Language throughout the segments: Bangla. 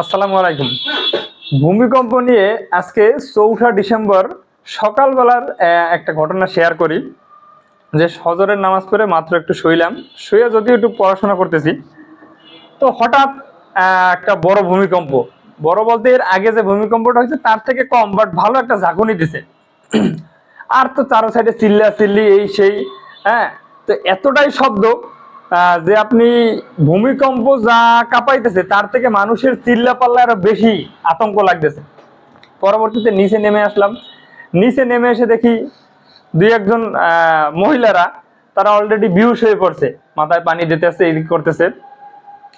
আসসালামু আলাইকুম। ভূমিকম্প নিয়ে আজকে চৌঠা ডিসেম্বর সকালবেলার একটা ঘটনা শেয়ার করি, যে সজরের নামাজ পড়ে মাত্র একটু শুইলাম, শুয়ে যদিও একটু পড়াশোনা করতেছি, তো হঠাৎ একটা বড় ভূমিকম্প। বড় বলতে এর আগে যে ভূমিকম্পটা হয়েছে তার থেকে কম বাট ভালো একটা ঝাঁকুনি দিছে। আর তো চারো সাইডে চিল্লা চিল্লি এই সেই হ্যাঁ তো এতটাই শব্দ যে আপনি ভূমিকম্প যা কাঁপাইতেছে, তার থেকে মানুষের চিল্লা পাল্লা আরও বেশি আতঙ্ক লাগতেছে। পরবর্তীতে নিচে নেমে আসলাম। নিচে নেমে এসে দেখি দুই একজন মহিলারা, তারা অলরেডি বিহুশ হয়ে পড়ছে। মাথায় পানি দিতেছে, এদিক করতেছে।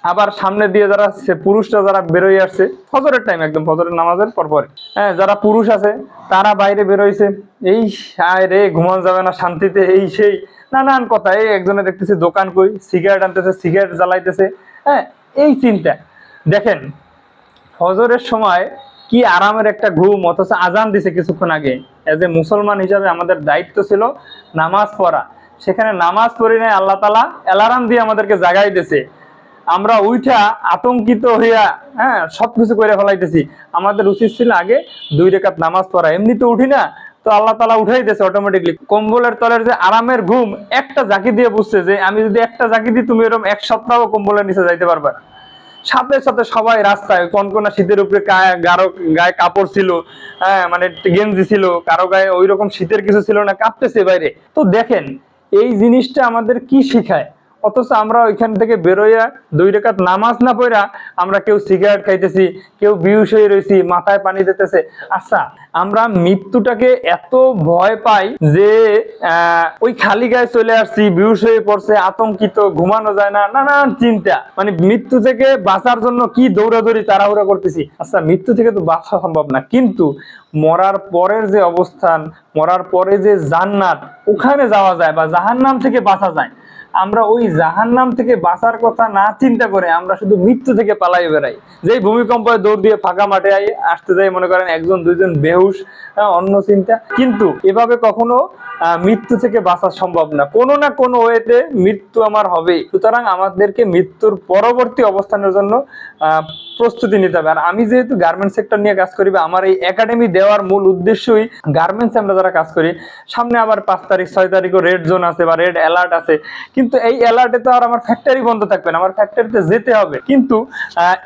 আবার সামনে দিয়ে যারা সে- পুরুষরা যারা বেরোয় আসছে, ফজরের টাইম একদম, ফজরের নামাজের পরপর। হ্যাঁ যারা পুরুষ আছে, তারা বাইরে বেরোইছে। এই আয় রে, ঘুমানো যাবে না শান্তিতে, এই সেই। নানান কথা। এই একজনে দেখতেছে দোকান কই, সিগারেট আনতেছে, সিগারেট জ্বালাইতেছে। হ্যাঁ এই চিন্তা। দেখেন, ফজরের সময় কি আরামের একটা ঘুম, অথচ আজান দিছে কিছুক্ষণ আগে। এজ এ মুসলমান হিসাবে আমাদের দায়িত্ব ছিল নামাজ পড়া। সেখানে নামাজ পড়ি নাই, আল্লাহ তালা অ্যালার্ম দিয়ে আমাদেরকে জাগাই দিছে। আমরা উইঠা আতঙ্কিত হইয়া হ্যাঁ সবকিছু করে ফেলাইতেছি। আমাদের উচিত ছিল আগে দুই রেখাত নামাজ পড়া। এমনি তো উঠি না তো আল্লাহ তালা উঠাই দিয়েছে অটোমেটিকলি কম্বলের তলের যে আরামের ঘুম, একটা জাকি দিয়ে বুঝছে যে আমি যদি একটা জাকি দিই, তুমি এরকম এক সপ্তাহ কম্বলের নিচে যাইতে পারবে সাথে সাথে সবাই রাস্তায়, কনকনা শীতের উপরে গাঢ় গায়ে কাপড় ছিল হ্যাঁ মানে গেঞ্জি ছিল, কারও গায়ে ওই রকম শীতের কিছু ছিল না, কাঁপতেছে বাইরে। তো দেখেন, এই জিনিসটা আমাদের কি শিখায়? অথচ আমরা ওইখান থেকে বেরোয়া দুই রেখাত নামাজ না পড়া আমরা কেউ সিগারেট খাইতেছি, কেউ বিহুশ হয়ে রয়েছি মাথায় পানি দিতেছে। আচ্ছা আমরা মৃত্যুটাকে এত ভয় পাই যে ওই খালি গায়ে চলে আসছি বিহুশ হয়ে পড়ছে, আতঙ্কিত, ঘুমানো যায় না, নানান চিন্তা। মানে মৃত্যু থেকে বাঁচার জন্য কি দৌড়াদৌড়ি, তাড়াহুড়া করতেছি। আচ্ছা মৃত্যু থেকে তো বাঁচা সম্ভব না। কিন্তু মরার পরের যে অবস্থান, মরার পরে যে জান্নাত, ওখানে যাওয়া যায় বা জাহান্নাম থেকে বাঁচা যায়। আমরা ওই জাহান্নাম থেকে বাঁচার কথা না চিন্তা করে আমরা শুধু মৃত্যু থেকে পালাই বেড়াই। যেই ভূমিকম্পে দৌড় দিয়ে ফাঁকা মাঠে আসতে যাই মনে করেন একজন দুইজন বেহুশ অন্য চিন্তা। কিন্তু এভাবে কখনো মৃত্যু থেকে বাঁচা সম্ভব না। কোনো না কোনো ওয়েতে মৃত্যু আমার হবেই। সুতরাং আমাদেরকে মৃত্যুর পরবর্তী অবস্থানের জন্য আহ, প্রস্তুতি নিতে হবে। আর আমি যেহেতু গার্মেন্টস সেক্টর নিয়ে কাজ করি আমার এই একাডেমি দেওয়ার মূল উদ্দেশ্যই গার্মেন্টস আমরা যারা কাজ করি, সামনে আবার পাঁচ তারিখ, ছয় তারিখও রেড জোন আছে বা রেড অ্যালার্ট আছে। কিন্তু এই অ্যালার্টে তো আর আমার ফ্যাক্টরি বন্ধ থাকবে না, আমার ফ্যাক্টরিতে যেতে হবে। কিন্তু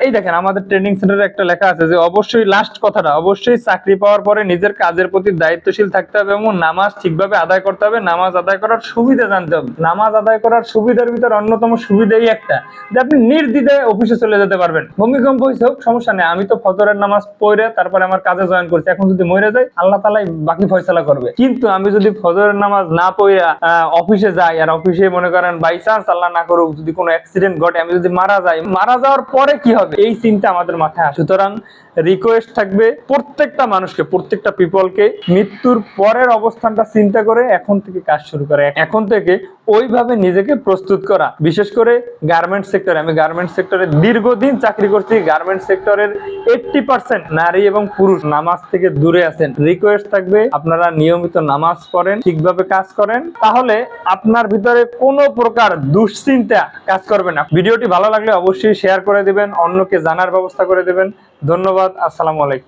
এই দেখেন আমাদের ট্রেনিং সেন্টারে একটা লেখা আছে যে, অবশ্যই লাস্ট কথাটা, অবশ্যই চাকরি পাওয়ার পরে নিজের কাজের প্রতি দায়িত্বশীল থাকতে হবে এবং নামাজ ঠিকভাবে আদায় করতে হবে। নামাজ আদায় করার সুবিধা জানতে হবে। নামাজ আদায় করার সুবিধার ভিতর অন্যতম সুবিধাই একটা, যে আপনি নির্দ্বিধায় অফিসে চলে যেতে পারবেন। ভূমিকম্প হয়েছে হোক, সমস্যা নেই। আমি তো ফজরের নামাজ পড়ে তারপরে আমার কাজে জয়েন করছি। এখন যদি মরে যাই, আল্লাহ তালাই বাকি ফয়সালা করবে। কিন্তু আমি যদি ফজরের নামাজ না পড়া অফিসে যাই আর অফিসে মনে করেন বাই চান্স আল্লাহ না করুক, যদি কোনো অ্যাক্সিডেন্ট ঘটে, আমি যদি মারা যাই, মারা যাওয়ার পরে কি হবে? এই চিন্তা আমাদের মাথায় আসে। সুতরাং রিকোয়েস্ট থাকবে প্রত্যেকটা মানুষকে, প্রত্যেকটা পিপলকে মৃত্যুর পরের অবস্থানটা চিন্তা করে এখন থেকে কাজ শুরু করে। এখন থেকে ওইভাবে নিজেকে প্রস্তুত করা। বিশেষ করে গার্মেন্ট সেক্টরে আমি গার্মেন্ট সেক্টরে দীর্ঘদিন চাকরি করছি। গার্মেন্ট সেক্টরের এইটটি পার্সেন্ট নারী এবং পুরুষ নামাজ থেকে দূরে আছেন। রিকোয়েস্ট থাকবে, আপনারা নিয়মিত নামাজ পড়েন, ঠিকভাবে কাজ করেন। তাহলে আপনার ভিতরে কোনো প্রকার দুশ্চিন্তা কাজ করবে না। ভিডিওটি ভালো লাগলে অবশ্যই শেয়ার করে দিবেন, অন্যকে জানার ব্যবস্থা করে দিবেন। ধন্যবাদ, আসসালামু আলাইকুম।